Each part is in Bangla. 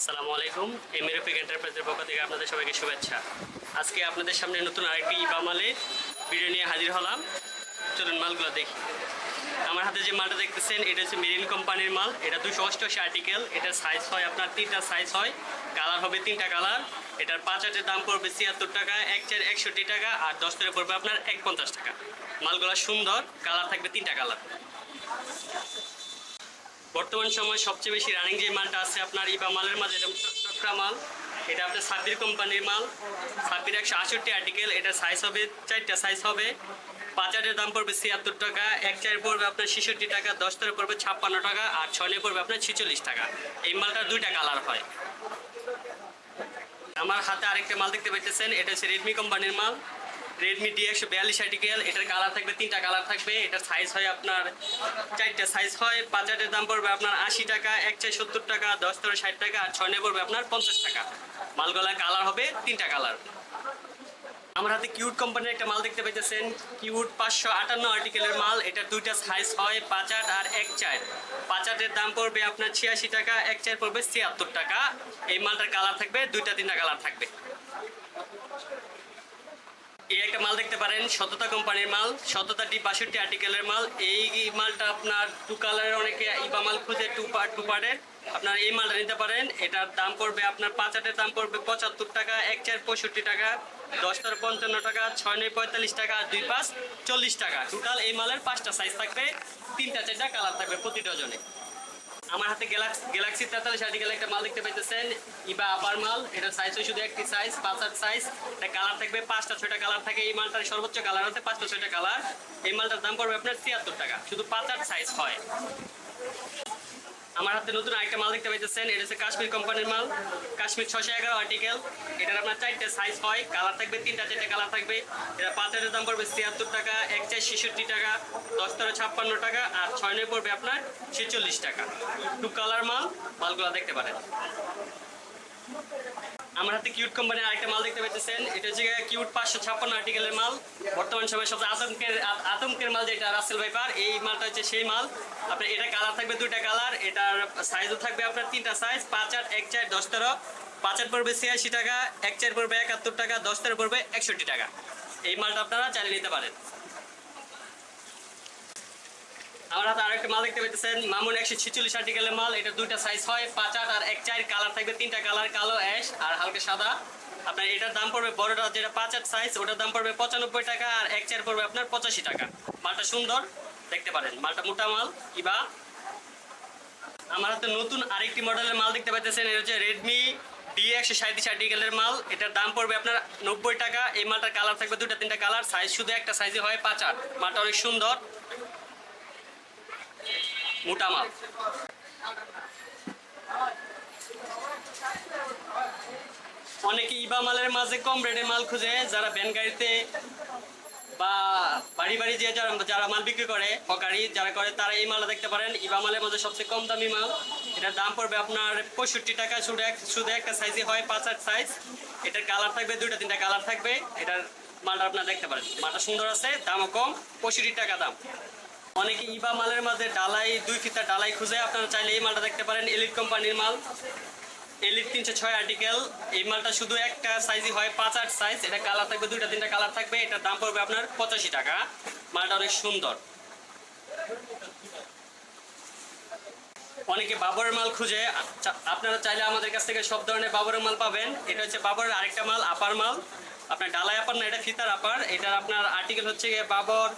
আসসালামু আলাইকুম এমএরপিক এন্টারপ্রাইজের পক্ষ থেকে আপনাদের সবাইকে শুভেচ্ছা। আজকে আপনাদের সামনে নতুন আরেকটি ইবা মালের ভিডিও নিয়ে হাজির হলাম। চলুন মালগুলো দেখি। আমার হাতে যে মালটা দেখতেছেন, এটা হচ্ছে মেরিন কোম্পানির মাল। এটা দুশো অষ্টআশি আর্টিকেল। এটার সাইজ হয় আপনার তিনটা সাইজ হয়। কালার হবে তিনটা কালার এটার পাঁচ হাটের দাম পড়বে ছিয়াত্তর টাকা, এক চার একষট্টি টাকা, আর দশ পড়বে আপনার এক পঞ্চাশ টাকা। মালগুলো সুন্দর কালার থাকবে তিনটা কালার বর্তমান সময় সবচেয়ে বেশি রানিং যে মালটা আছে আপনার ইবা মালের মাঝে চক্রা মাল। এটা আপনার সাব্বির কোম্পানির মাল। সাব্বির একশো আষট্টি আর্টিকেল এটা সাইজ হবে, চারটা সাইজ হবে। পাঁচ হাজারের দাম পড়বে ছিয়াত্তর টাকা, এক চার পড়বে আপনার ছেষট্টি টাকা, দশ টাকা পড়বে ছাপ্পান্ন টাকা, আর ছয় পড়বে আপনার ছেচল্লিশ টাকা। এই মালটার দুইটা কালার হয়। আমার হাতে আরেকটা মাল দেখতে পাইতেছেন, এটা হচ্ছে রেডমি কোম্পানির মাল। রেডমি ডি একশো বিয়াল্লিশ আর্টিকেল এটার কালার থাকবে, তিনটা কালার থাকবে। এটার সাইজ হয় আপনার চারটা সাইজ হয়, পাঁচ হাজারের দাম পড়বে আপনার আশি টাকা, এক চাই সত্তর টাকা, দশ তেরো ষাট টাকা, আর ছয় পড়বে আপনার পঞ্চাশ টাকা। মালগুলার কালার হবে তিনটা কালার আমার হাতে কিউট কোম্পানির একটা মাল দেখতে পাইতেছেন। কিউট পাঁচশো আটান্ন আর্টিকেলের মাল। এটা দুইটা সাইজ হয় পাঁচ আট আর এক চার। পাঁচ আটের দাম পড়বে আপনার ছিয়াশি টাকা, এক চার পড়বে ছিয়াত্তর টাকা। এই মালটার কালার থাকবে, দুইটা তিনটা কালার থাকবে। একটা মাল দেখতে পারেন, সততা কোম্পানির মাল সততা ডি বাষট্টি আর্টিকেলের মাল। এই মালটা আপনার টু কালারের অনেকে ইবা মাল খুঁজে টু পার্ট টু পার্টের। আপনার এই মালটা নিতে পারেন। এটার দাম পড়বে আপনার পাঁচ আটের দাম পড়বে পঁচাত্তর টাকা, এক চার পঁয়ষট্টি টাকা দশটার পঞ্চান্ন টাকা, ছয় নয় পঁয়তাল্লিশ টাকা দুই পাঁচ চল্লিশ টাকা। টোটাল এই মালের পাঁচটা সাইজ থাকবে, তিনটা চারটা কালার থাকবে প্রতি ডজনে আমার হাতে গ্যালাক্সি তেতাল্লিশ আর্টিকেল একটা মাল দেখতে পাইতেছেন। ইবা আপার মাল, এটা সাইজ হয় শুধু একটি সাইজ পাঁচ আট সাইজ এটা কালার থাকবে পাঁচটা, ছয়টা কালার থাকে। এই মালটার সর্বোচ্চ কালার হতে পাঁচটা, ছয়টা কালার এই মালটার দাম পড়বে আপনার ছিয়াত্তর টাকা। শুধু পাঁচ আট সাইজ হয়। আমার হাতে নতুন আরেকটা মাল দেখতে পাইতেছেন। এটা হচ্ছে কাশ্মীর কোম্পানির মাল। কাশ্মীর ছশো এগারো আর্টিকেল এটার আপনার চারটে সাইজ হয়। কালার থাকবে, তিনটা চারটে কালার থাকবে। এটা পাঁচ হাজার দাম পড়বে ছিয়াত্তর টাকা, এক চার ছেষট্টি টাকা, দশ তেরো ছাপ্পান্ন টাকা, আর ছয় নয় পড়বে আপনার ছেচল্লিশ টাকা। টু কালার মাল, মালগুলো দেখতে পারেন। আমার হাতে কিউট কোম্পানির আরেকটা মাল দেখতে পাইতেছেন। এটা হচ্ছে কিউট পাঁচশো ছাপ্পান্ন আর্টিকেলের মাল। বর্তমান সময় সবচেয়ে আতঙ্কের আতঙ্কের মাল যেটা রাসেল ভাইপার এই মালটা হচ্ছে সেই মাল। আপনার এটা কালার থাকবে দুইটা কালার এটার সাইজও থাকবে আপনার তিনটা সাইজ পাঁচ আট, এক চার, দশ তেরো। পাঁচ আট পড়বে ছিয়াশি টাকা, এক চার পড়বে একাত্তর টাকা, দশ তেরো পড়বে একষট্টি টাকা। এই মালটা আপনারা চালিয়ে নিতে পারেন। আমার হাতে আরেকটা মাল দেখতে পাইতেছেন। মামুন একশো ছিচল্লিশ আর্টিকেলের মাল। এটা দুইটা সাইজ হয়, পাঁচ, আট আর এক চার। কালার থাকবে তিনটা কালার কালো অ্যাশ আর হালকা সাদা। আপনার এটার দাম পড়বে বড়টা যেটা পাঁচ, আট সাইজ ওটার দাম পড়বে পঁচানব্বই টাকা আর এক চার পড়বে আপনার পঁচাশি টাকা। মালটা সুন্দর, দেখতে পারেন। মালটা মোটা মাল কিবা আমার হাতে নতুন আরেকটি মডেলের মাল দেখতে পাইতেছেন। এটা হচ্ছে রেডমি ডি একশো সাঁত্রিশ আর্টিকেলের মাল। এটার দাম পড়বে আপনার নব্বই টাকা। এই মালটার কালার থাকবে দুটা তিনটা কালার সাইজ শুধু একটা সাইজে হয় পাঁচ, আট। মালটা অনেক সুন্দর। মোটা মাল অনেকে ইবা মালের মাঝে কম রেটের মাল খুঁজে, যারা ভ্যান গাড়িতে বা বাড়ি বাড়ি যে যারা যারা মাল বিক্রি করে, হকারি যারা করে, তারা এই মালটা দেখতে পারেন। ইবা মালের মধ্যে সবচেয়ে কম দামি মাল। এটার দাম পড়বে আপনার পঁয়ষট্টি টাকা, শুধু এক শুধু একটা সাইজে হয় পাঁচ আট সাইজ এটার কালার থাকবে, দুইটা, তিনটা কালার থাকবে। এটার মালটা আপনারা দেখতে পারেন। মালটা সুন্দর আছে, দামও কম, পঁয়ষট্টি টাকা দাম। অনেকে ইবা মালের মাঝে ডালাই দুই ফিতা ডালাই খুঁজে। আপনারা চাইলে এই মালটা দেখতে পারেন এলিট কোম্পানির মাল। এলিট তিনশো ছয় আর্টিকেল এই মালটা শুধু একটা সাইজই হয় পাঁচ আট সাইজ এটা কালার থাকবে দুইটা তিনটা কালার থাকবে। এটার দাম পড়বে আপনার পঁচাশি টাকা। মালটা অনেক সুন্দর। অনেকে বাবরের মাল খুঁজে। আচ্ছা, আপনারা চাইলে আমাদের কাছ থেকে সব ধরনের বাবরের মাল পাবেন। এটা হচ্ছে বাবরের আরেকটা মাল আপার মাল। আপনার ডালাই আপার না এটা ফিতার আপার। এটার আপনার আর্টিকেল হচ্ছে বাবর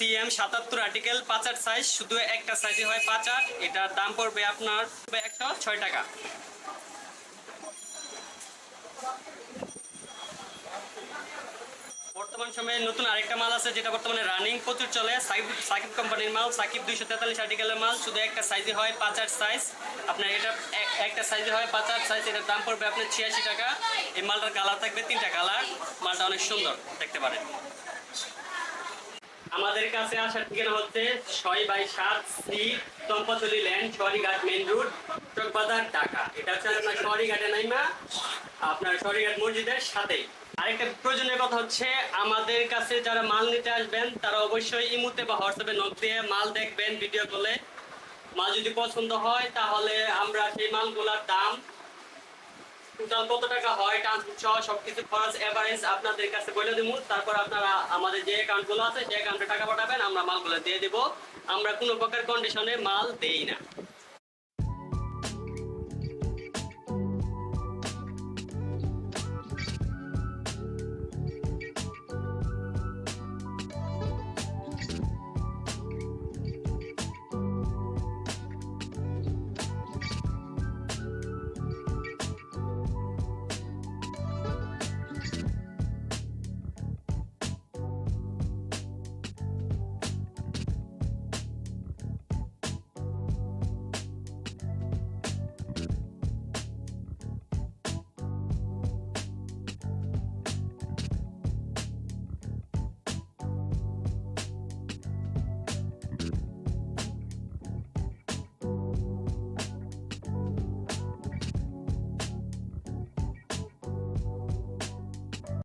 সিএম সাতাত্তর আর্টিকেল পাঁচ আট সাইজ শুধু একটা সাইজে হয় পাঁচ আট এটার দাম পড়বে আপনার একশো ছয় টাকা। বর্তমান সময়ে নতুন আরেকটা মাল আছে, যেটা বর্তমানে রানিং প্রচুর চলে। সাকিব সাকিব কোম্পানির মাল, সাকিব দুইশো তেতাল্লিশ আর্টিকেলের মাল, শুধু একটা সাইজে হয় পাঁচ আট সাইজ আপনার এটা একটা সাইজে হয় পাঁচ আট সাইজ এটার দাম পড়বে আপনার ছিয়াশি টাকা। এই মালটার কালার থাকবে তিনটা কালার মালটা অনেক সুন্দর, দেখতে পারেন। আমাদের কাছে আসার ঠিকানা হচ্ছে ছয় বাই সাত সি দম্পতলি ল্যান্ড শহরিঘাট মেইন রোড, চকবাজার, ঢাকা। এটা হচ্ছে আপনার শহরিঘাটে নাইমা, আপনার শহরিঘাট মসজিদের সাথেই। আরেকটা প্রয়োজনীয় কথা হচ্ছে, আমাদের কাছে যারা মাল নিতে আসবেন, তারা অবশ্যই ইমুতে বা হোয়াটসঅ্যাপে নোট দিয়ে মাল দেখবেন ভিডিও কলে মাল যদি পছন্দ হয়, তাহলে আমরা সেই মালগুলোর দাম কত টাকা হয় ট্রান্সপোর্ট সহ সবকিছু খরচ এভারেজ আপনাদের কাছে বলে দেবো। তারপর আপনারা, আমাদের যে অ্যাকাউন্টগুলো আছে, যে অ্যাকাউন্টে টাকা পাঠাবেন, আমরা মালগুলো দিয়ে দেবো। আমরা কোনো প্রকার কন্ডিশনে মাল দেই না।